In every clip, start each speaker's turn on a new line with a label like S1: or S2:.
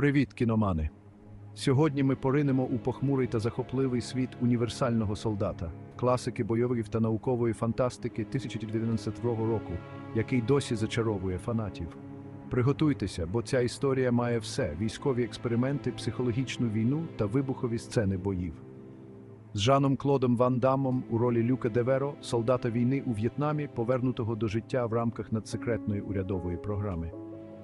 S1: Привіт, кіномани! Сьогодні ми поринемо у похмурий та захопливий світ універсального солдата, класики бойових та наукової фантастики 1992 року, який досі зачаровує фанатів. Приготуйтеся, бо ця історія має все: військові експерименти, психологічну війну та вибухові сцени боїв. З Жаном Клодом Ван Дамом у ролі Люка Деверо, солдата війни у В'єтнамі, повернутого до життя в рамках надсекретної урядової програми.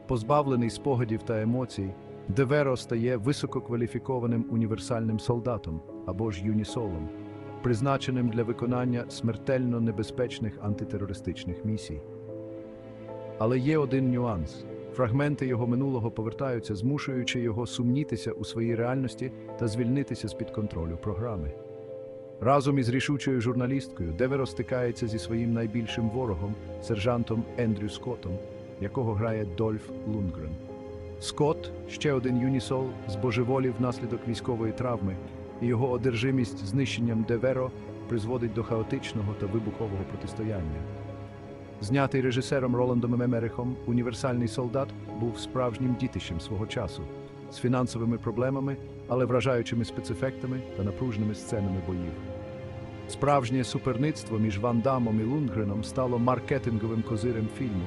S1: Позбавлений спогадів та емоцій, Деверо стає висококваліфікованим універсальним солдатом або ж юнісолом, призначеним для виконання смертельно небезпечних антитерористичних місій. Але є один нюанс: фрагменти його минулого повертаються, змушуючи його сумнітися у своїй реальності та звільнитися з-під контролю програми. Разом із рішучою журналісткою Деверо стикається зі своїм найбільшим ворогом, сержантом Ендрю Скоттом, якого грає Дольф Лунгрен. Скотт, ще один юнісол, збожеволів внаслідок військової травми, і його одержимість знищенням Деверо призводить до хаотичного та вибухового протистояння. Знятий режисером Роландом Емерихом, універсальний солдат був справжнім дітищем свого часу, з фінансовими проблемами, але вражаючими спецефектами та напруженими сценами боїв. Справжнє суперництво між Ван Дамом і Лунгреном стало маркетинговим козирем фільму,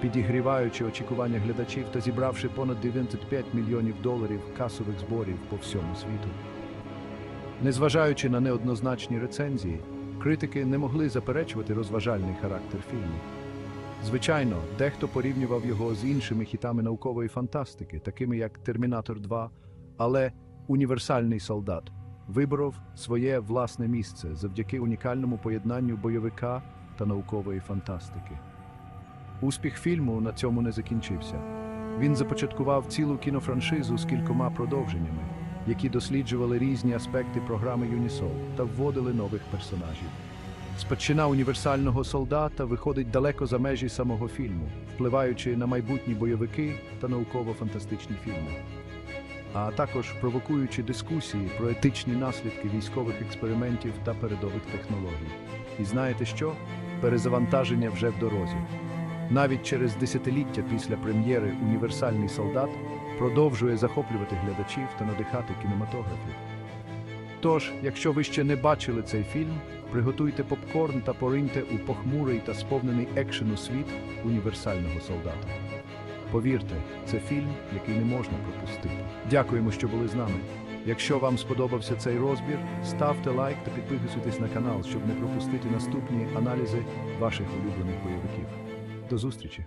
S1: підігріваючи очікування глядачів та зібравши понад 95 мільйонів доларів касових зборів по всьому світу. Незважаючи на неоднозначні рецензії, критики не могли заперечувати розважальний характер фільму. Звичайно, дехто порівнював його з іншими хітами наукової фантастики, такими як Термінатор 2, але універсальний солдат виборов своє власне місце завдяки унікальному поєднанню бойовика та наукової фантастики. Успіх фільму на цьому не закінчився. Він започаткував цілу кінофраншизу з кількома продовженнями, які досліджували різні аспекти програми Юнісол та вводили нових персонажів. Спадщина універсального солдата виходить далеко за межі самого фільму, впливаючи на майбутні бойовики та науково-фантастичні фільми, а також провокуючи дискусії про етичні наслідки військових експериментів та передових технологій. І знаєте що? Перезавантаження вже в дорозі. Навіть через десятиліття після прем'єри Універсальний солдат продовжує захоплювати глядачів та надихати кінематографів. Тож, якщо ви ще не бачили цей фільм, приготуйте попкорн та пориньте у похмурий та сповнений екшену світ універсального солдата. Повірте, це фільм, який не можна пропустити. Дякуємо, що були з нами. Якщо вам сподобався цей розбір, ставте лайк та підписуйтесь на канал, щоб не пропустити наступні аналізи ваших улюблених бойовиків. До зустрічі!